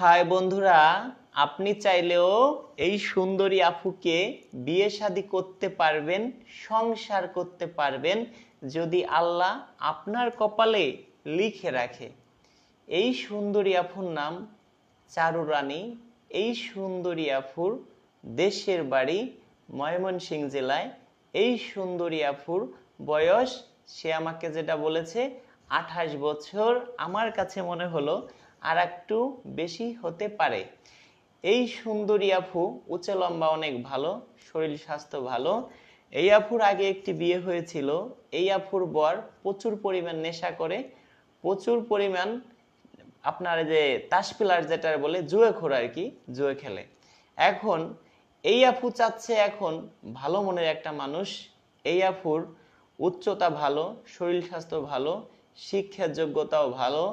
High বন্ধুরা, আপনি চাইলেও এই সুন্দরী আফুকে বিয়ে শাদি করতে পারবেন, সংসার করতে পারবেন, যদি আল্লাহ আপনার কপালে লিখে রাখে। এই সুন্দরী আফুর নাম চারু রানী, এই সুন্দরী আফুর দেশের বাড়ি ময়মনসিংহ জেলায়, এই সুন্দরী আফুর বয়স, সে আমাকে যেটা বলেছে, আঠাশ বছর। আমার কাছে মনে হলো আর একটু বেশি হতে পারে। এই সুন্দরী আফু উঁচে লম্বা অনেক ভালো, শরীর স্বাস্থ্য ভালো। এই আফুর আগে একটি বিয়ে হয়েছিল। এই আফুর বর প্রচুর পরিমাণ নেশা করে, প্রচুর পরিমাণ আপনার যে তাস পিলার যেটা বলে, জুয়ে খোর আর কি, জুয়ে খেলে। এখন এই আফু চাচ্ছে এখন ভালো মনের একটা মানুষ। এই আফুর উচ্চতা ভালো, শরীর স্বাস্থ্য ভালো, শিক্ষার যোগ্যতাও ভালো।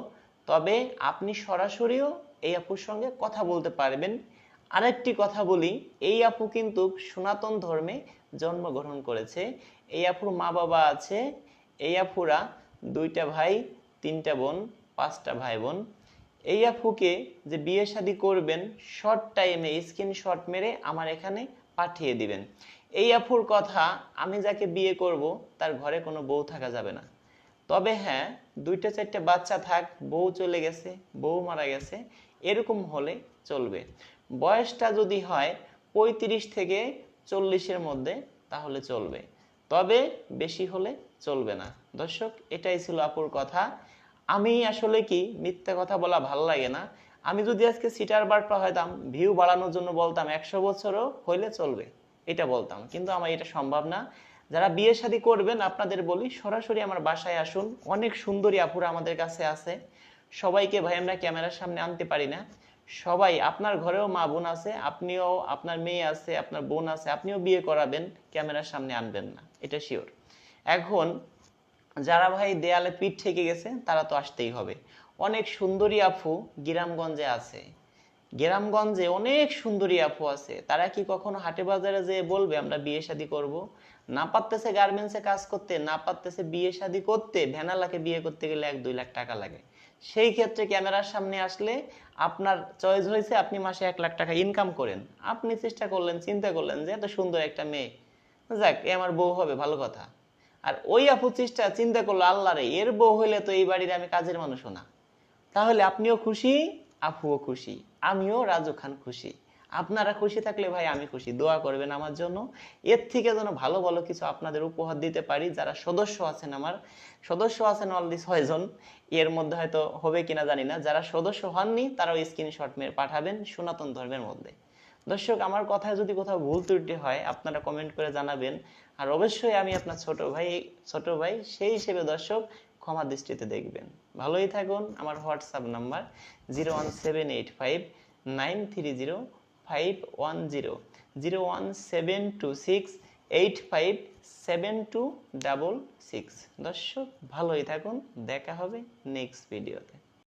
তবে আপনি সরাসরিও এই আপুর সঙ্গে কথা বলতে পারবেন। আরেকটি কথা বলি, এই আপু কিন্তু সনাতন ধর্মে জন্মগ্রহণ করেছে। এই আপুর মা বাবা আছে, এই আপুরা দুইটা ভাই, তিনটা বোন, পাঁচটা ভাই বোন এই আপুকে যে বিয়ে শাদী করবেন শর্ট টাইমে স্ক্রিনশট মেরে আমার এখানে পাঠিয়ে দিবেন। এই আপুর কথা, আমি যাকে বিয়ে করব, তার ঘরে কোনো বউ থাকা যাবে না। তবে হ্যাঁ দুইটা, চারটে বাচ্চা থাক, বউ চলে গেছে, বউ মারা গেছে, এরকম হলে চলবে। বয়সটা যদি হয় পঁয়ত্রিশ থেকে চল্লিশের মধ্যে, তাহলে চলবে। তবে বেশি হলে চলবে না। দর্শক, এটাই ছিল আপুর কথা। আমি আসলে কি মিথ্যা কথা বলা ভালো লাগে না? আমি যদি আজকে সিটার বারটা হয়তাম ভিউ বাড়ানোর জন্য বলতাম, একশো বছরও হইলে চলবে। এটা বলতাম। কিন্তু আমার এটা সম্ভব না। যারা বিয়ে শাদী করবেন, আপনাদের বলি, সরাসরি আমার বাসায় আসুন। অনেক সুন্দরী আপুরা আমাদের কাছে আছে। সবাইকে ভাই, আমরা ক্যামেরার সামনে আনতে পারি না। সবাই, আপনার ঘরেও মা বোন আছে, আপনিও, আপনার মেয়ে আছে, আপনার বোন আছে, আপনিও বিয়ে করাবেন, ক্যামেরার সামনে আনবেন না। এটা শিওর এখন, যারা ভাই দেয়ালে পিঠ থেকে গেছে, তারা তো আসতেই হবে। অনেক সুন্দরী আপু গ্রামগঞ্জে আছে। গ্রামগঞ্জে অনেক সুন্দরী আপু আছে। তারা কি কখনো হাটে বাজারে যেয়ে বলবে, আমরা বিয়ে শাদী করব? না পারতেছে গার্মেন্টসে কাজ করতে, না পারতেছে বিয়ে শাদী করতে ভ্যানালাকে বিয়ে করতে গেলে এক দুই লাখ টাকা লাগে। সেই ক্ষেত্রে ক্যামেরার সামনে আসলে আপনার চয়েস হয়েছে আপনি মাসে এক লাখ টাকা ইনকাম করেন। আপনি চেষ্টা করলেন, চিন্তা করলেন যে এত সুন্দর একটা মেয়ে। যাক, এ আমার বউ হবে, ভালো কথা। আর ওই আপু চেষ্টা, চিন্তা করল, আল্লাহ রে, এর বউ হইলে তো এই বাড়ির আমি কাজের মানুষও না। তাহলে আপনিও খুশি? আপুও খুশি, আমিও রাজু খান খুশি। আপনারা খুশি থাকলে ভাই আমি খুশি, দোয়া করবেন আমার জন্য। এর থেকে যেন ভালো ভালো কিছু আপনাদের উপহার দিতে পারি, যারা সদস্য আছেন আমার, সদস্য আছেন অলরেডি ছয়জন, এর মধ্যে হয়তো হবে কিনা জানি না। যারা সদস্য হননি, তারাও স্ক্রিনশট মেরে পাঠাবেন সনাতন ধর্মের মধ্যে। দর্শক, আমার কথায় যদি কোথাও ভুল ত্রুটি হয়, আপনারা কমেন্ট করে জানাবেন। আর অবশ্যই আমি আপনার ছোট ভাই ছোট ভাই সেই হিসেবে দর্শক ক্ষমা দৃষ্টিতে দেখবেন। ভালোই থাকুন। আমার WhatsApp number zero one seven eight five nine three zero five one zero. Zero one seven two six eight five seven two double six. দর্শক, ভালোই থাকুন। দেখা হবে নেক্সট ভিডিওতে।